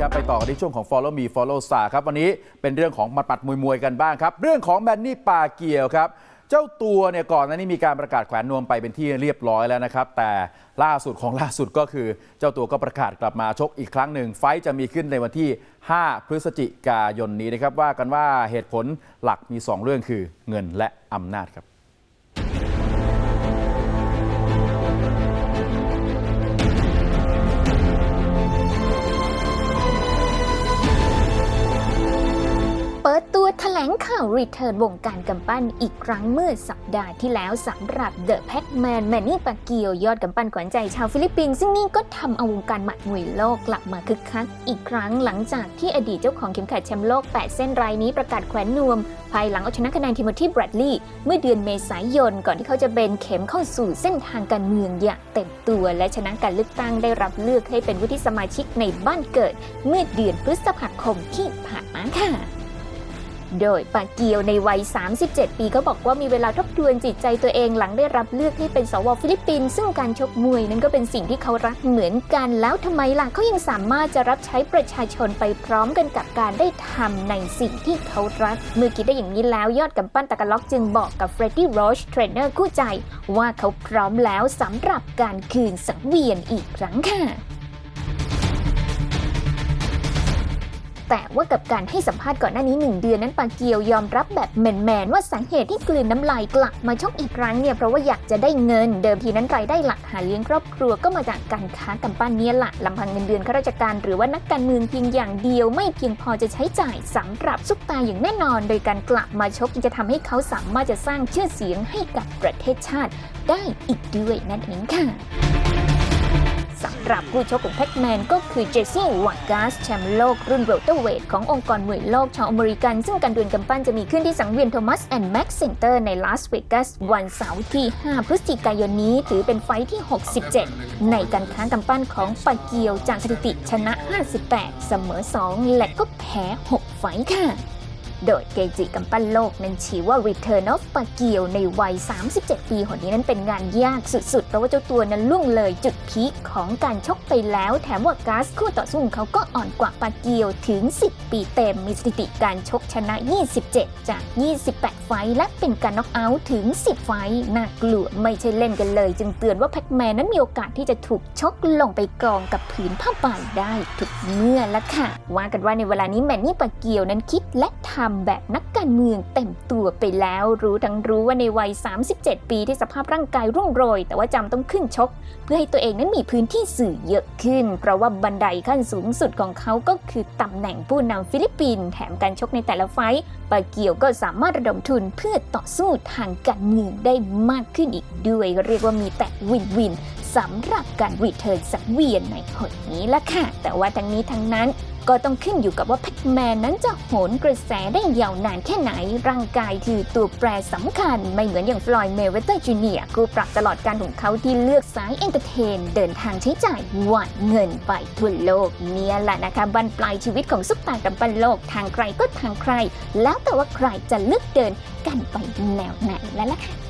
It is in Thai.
ครับไปต่อกันที่ช่วงของ Follow Me Follow Star ครับ วันนี้เป็นเรื่องของมัดปัดมวยมวยกันบ้างครับ เรื่องของแมนนี่ปาเกียวครับ เจ้าตัวเนี่ยก่อนหน้านี้มีการประกาศแขวนนวมไปเป็นที่เรียบร้อยแล้วนะครับ แต่ล่าสุดของล่าสุดก็คือ เจ้าตัวก็ประกาศกลับมาชกอีกครั้งหนึ่ง ไฟจะมีขึ้นในวันที่ 5 พฤศจิกายนนี้นะครับว่ากันว่าเหตุผลหลักมี 2 เรื่องคือเงินและอำนาจครับ แถลงข่าวรีเทิร์นวงการกำปั้นอีกครั้งเมื่อสัปดาห์ที่แล้วสำหรับเดอะแพ็กแมนแมนนี่ปาเกียวยอดกำปั้นขวัญใจชาวฟิลิปปินส์ซึ่งนี่ก็ทำเอาวงการหมัดมวยโลกกลับมาคึกคักอีกครั้งหลังจากที่อดีตเจ้าของเข็มขัดแชมป์โลก 8 เส้นรายนี้ประกาศแขวนนวม ภายหลังเอาชนะคะแนนทิโมธีแบรดลีย์เมื่อเดือนเมษายน ก่อนที่เขาจะเบนเข็มเข้าสู่เส้นทางการเมืองอย่างเต็มตัว และชนะการเลือกตั้งได้รับเลือกให้เป็นวุฒิสมาชิกในบ้านเกิด เมื่อเดือนพฤษภาคมที่ผ่านมาค่ะ โดยปาเกียวในวัย 37 ปีเขาบอกว่ามีเวลาทบทวนจิตใจตัวเองหลังได้รับเลือกให้เป็นสวฟิลิปปินส์ซึ่งการชกมวยนั้นก็เป็นสิ่งที่เขารักเหมือนกันแล้วทำไมล่ะเขายังสามารถจะรับใช้ประชาชนไปพร้อมกันกับการได้ทำในสิ่งที่เขารัก เมื่อคิดได้อย่างนี้แล้วยอดกำปั้นตะกล็อกจึงบอกกับเฟรดดี้โรชเทรนเนอร์คู่ใจ ว่าเขาพร้อมแล้วสำหรับการคืนสังเวียนอีกครั้งค่ะ แต่ว่ากับการให้สัมภาษณ์ก่อนหน้านี้ 1 เดือนนั้นปาเกียวยอมรับแบบแมนๆว่าสาเหตุที่กลืนน้ำลายกลับมาชกอีกครั้งเนี่ยเพราะว่าอยากจะได้เงิน เดิมทีนั้นรายได้หลักหาเลี้ยงครอบครัวก็มาจากการค้ากำปั้นเนี่ยแหละลำพังเงินเดือนข้าราชการหรือว่านักการเมืองเพียงอย่างเดียวไม่เพียงพอจะใช้จ่ายสำหรับซุปตาอย่างแน่นอน โดยการกลับมาชกจะทำให้เขาสามารถจะสร้างชื่อเสียงให้กับประเทศชาติได้อีกด้วยนั่นเองค่ะ สำหรับผู้ชกของแพ็กแมนก็คือเจสซี่วากาสแชมป์โลกรุ่นเวลเตอร์เวทขององค์กรมวยโลกชาวอเมริกัน ซึ่งการดวลกำปั้นจะมีขึ้นที่สังเวียนโทมัสแอนด์แม็กซ์เซ็นเตอร์ในลาสเวกัสวันเสาร์ที่ 5 พฤศจิกายนนี้ถือเป็นไฟที่ 67 ในการค้างกำปั้นของปาเกียวจากสถิติชนะ 58 เสมอ 2 และก็แพ้ 6 ไฟค่ะ โดยเกจิกำปั้นโลกนั้นชี้ว่า Return of ปาเกียวในวัย 37 ปีคนนี้นั้นเป็นงานยากสุดๆ เพราะว่าเจ้าตัวนั้นล่วงเลยจุดพีคของการชกไปแล้ว แถมว่าก๊าซคู่ต่อสู้ของเขาก็อ่อนกว่าปาเกียวถึง 10 ปีเต็มมีสถิติการชกชนะ 27 จาก 28 ไฟและเป็นการน็อกเอาท์ถึง 10 ไฟน่ากลัวไม่ใช่เล่นกันเลย จึงเตือนว่าแพ็กแมนนั้นมีโอกาสที่จะถูกชกลงไปกองกับผืนผ้าใบได้ทุกเมื่อละค่ะว่ากันว่าในเวลานี้แมนนี่ปาเกียวนั้นคิดและทำแบบนักการเมืองเต็มตัวไปแล้ว รู้ทั้งรู้ว่าในวัย 37 ปีที่สภาพร่างกายรุ่งโรย แต่ว่าจำต้องขึ้นชก เพื่อให้ตัวเองนั้นมีพื้นที่สื่อเยอะขึ้น เพราะว่าบันไดขั้นสูงสุดของเขาก็คือตำแหน่งผู้นำฟิลิปปินส์แถมการชกในแต่ละไฟท์ปาเกียวก็สามารถระดมทุนเพื่อต่อสู้ทางการเมืองได้มากขึ้นอีกด้วยเรียกว่ามีแต่วินวินสำหรับการรีเทิร์นสังเวียนในหนนี้ละค่ะ แต่ว่าทั้งนี้ทั้งนั้น ก็ต้องขึ้นอยู่กับว่าแพ็กแมนนั้นจะโหนกระแสได้ยาวนานแค่ไหน ร่างกายคือตัวแปรสำคัญ ไม่เหมือนอย่างฟลอยด์เมเวเตอร์จูเนียร์กูปรับตลอดการของเขาที่เลือกสายเอนเตอร์เทน เดินทางใช้จ่ายหวานเงินไปทั่วโลก เนี่ยแหละนะคะบันปลายชีวิตของซุปตากับันโลกทางใครก็ทางใคร แล้วแต่ว่าใครจะเลือกเดินกันไปแนวไหนแล้วล่ะค่ะ